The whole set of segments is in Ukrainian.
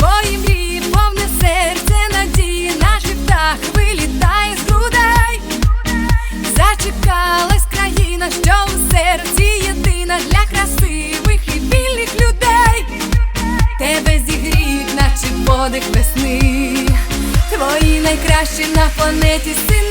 Твої мрії, повне серце надії, наче птах вилітає з грудей, зачекалась країна, що в серці єдина для красивих і вільних людей, тебе зігріють, наче подих весни, твої найкращі на планеті сини.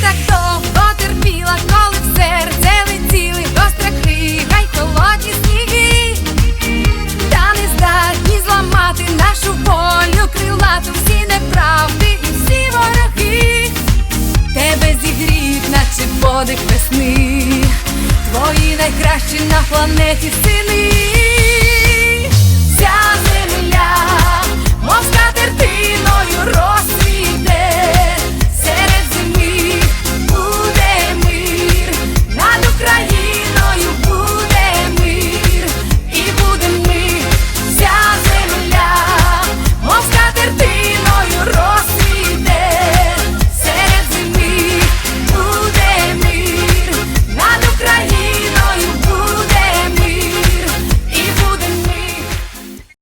Так довго терпіла, коли в серце летіли гостра крига й холодні сніги, та не здатні зламати нашу волю крилату всі неправди і всі вороги. Тебе зігрів, наче подих весни, твої найкращі на планеті сини.